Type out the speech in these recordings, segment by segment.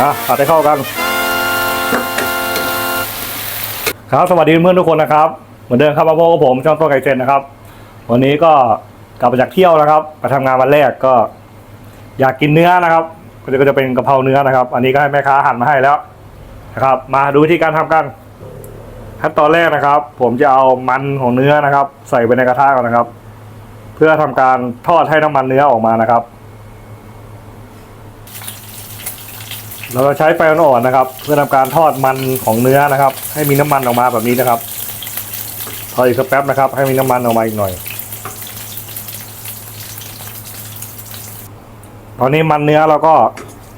อะผัดให้เข้ากัน ครับสวัสดีเพื่อนทุกคนนะครับ เหมือนเดิมครับมาพบกับผมช่องต้นไก่เจนนะครับ วันนี้ก็กลับมาจากเที่ยวนะครับไปทำงานวันแรกก็ อยากกินเนื้อนะครับ ก็จะเป็นกะเพราเนื้อนะครับ อันนี้ก็ให้แม่ค้าหั่นมาให้แล้วนะครับ มาดูวิธีการทำกันขั้นตอนแรกนะครับ ผมจะเอามันของเนื้อนะครับ ใส่ไปในกระทะก่อนนะครับ เพื่อทำการทอดให้น้ำมันเนื้อออกมานะครับ เราจะใช้ไฟอ่อนๆนะครับ เพื่อทำการทอดมันของเนื้อนะครับ ให้มีน้ำมันออกมาแบบนี้นะครับทอดอีกสักแป๊บนะครับ ให้มีน้ำมันออกมาอีกหน่อย ตอนนี้มันเนื้อเราก็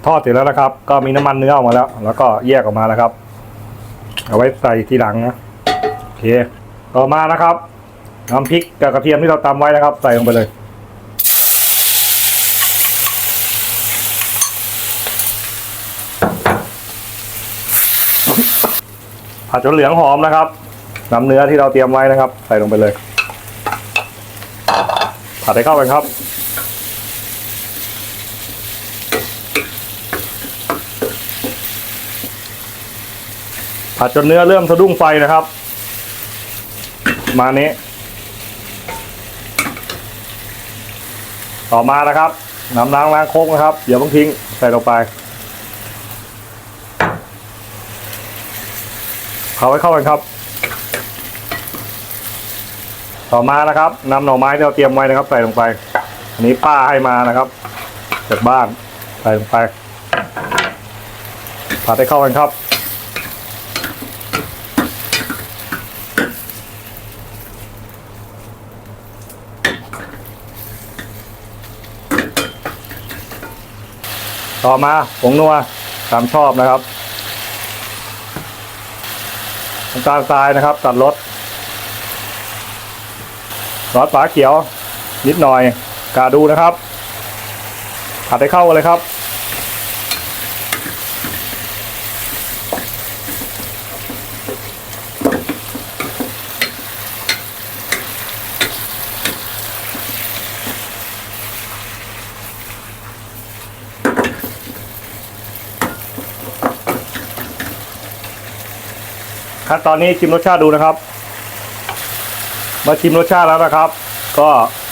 ทอดเสร็จแล้วนะครับ ก็มีน้ำมันเนื้อออกมาแล้ว แล้วก็แยกออกมาแล้วครับ เอาไว้ใส่ทีหลังนะโอเคต่อมานะครับน้ำพริกกับกระเทียมที่เราตำไว้นะครับ ใส่ลงไปเลย ผัดจนเหลืองหอมนะครับนำเนื้อที่เราเตรียมไว้นะครับ ใส่ลงไปเลย ผัดให้เข้ากันครับ ผัดจนเนื้อเริ่มสะดุ้งไฟนะครับ มานี้ ต่อมานะครับน้ำล้างล้างโคกนะครับอย่าเพิ่งทิ้งใส่ลงไป เขาไว้เข้ากันครับ ต่อมานะครับนำหน่อไม้ที่เราเตรียมไว้นะครับ ใส่ลงไป อันนี้ป้าให้มานะครับ จากบ้านใส่ลงไปผัดให้เข้ากันครับต่อมาผงนัวตามชอบนะครับ น้ำตาลทรายนะครับ ตัดรสซอสฝาเขียว นิดหน่อยกาดูนะครับผัดให้เข้ากันเลยครับ ขั้นตอนนี้ชิมรสชาติดูนะครับ มาชิมรสชาติแล้วนะครับ ก็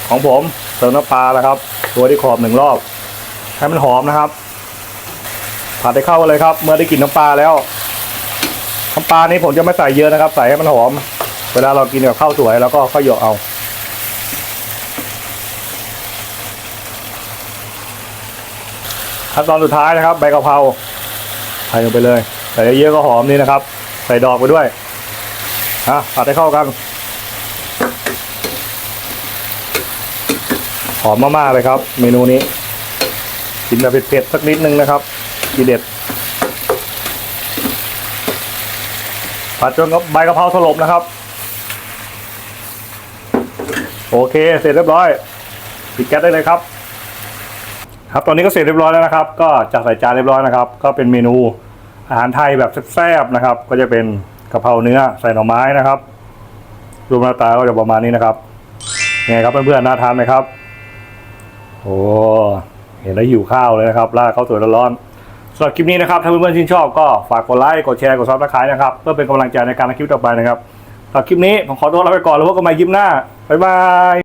ของผมเติมน้ำปลาแล้วครับ ตัวที่ขอบหนึ่งรอบ ให้มันหอมนะครับผัดให้เข้ากันเลยครับ เมื่อได้กลิ่นน้ำปลาแล้วน้ำปลานี้ผมจะไม่ใส่เยอะนะครับ ใส่ให้มันหอม เวลาเรากินกับข้าวสวยแล้วก็ค่อยหยกเอาขั้นตอนสุดท้ายนะครับ ใบกะเพราใส่ลงไปเลย ใส่เยอะๆก็หอมนี่นะครับ ใส่ดอกไปด้วยอะผัดให้เข้ากันหอมมากๆเลยครับ เมนูนี้ กินแบบเผ็ดๆสักนิดนึงนะครับทีเด็ดผัดจนกับใบกะเพราสลบนะครับ โอเค เสร็จเรียบร้อยปิดแก๊สได้เลยครับ ครับตอนนี้ก็เสร็จเรียบร้อยแล้วนะครับ ก็จัดใส่จานเรียบร้อยนะครับ ก็เป็นเมนู อาหารไทยแบบแซ่บๆนะครับ ก็จะเป็นกะเพราเนื้อใส่หน่อไม้นะครับรูปหน้าตาก็จะประมาณนี้นะครับไงครับเพื่อนๆน่าทานไหมครับ โอ้เห็นแล้วหิวข้าวเลยนะครับราดข้าวสวยร้อนๆสำหรับคลิปนี้นะครับถ้าเพื่อนๆชื่นชอบก็ฝากกดไลค์กดแชร์กดซับสไครต์นะครับเพื่อเป็นกำลังใจในการทำคลิปต่อไปนะครับสำหรับคลิปนี้ผมขอตัวลาไปก่อนแล้วพบกันใหม่คลิปหน้าบ๊ายบาย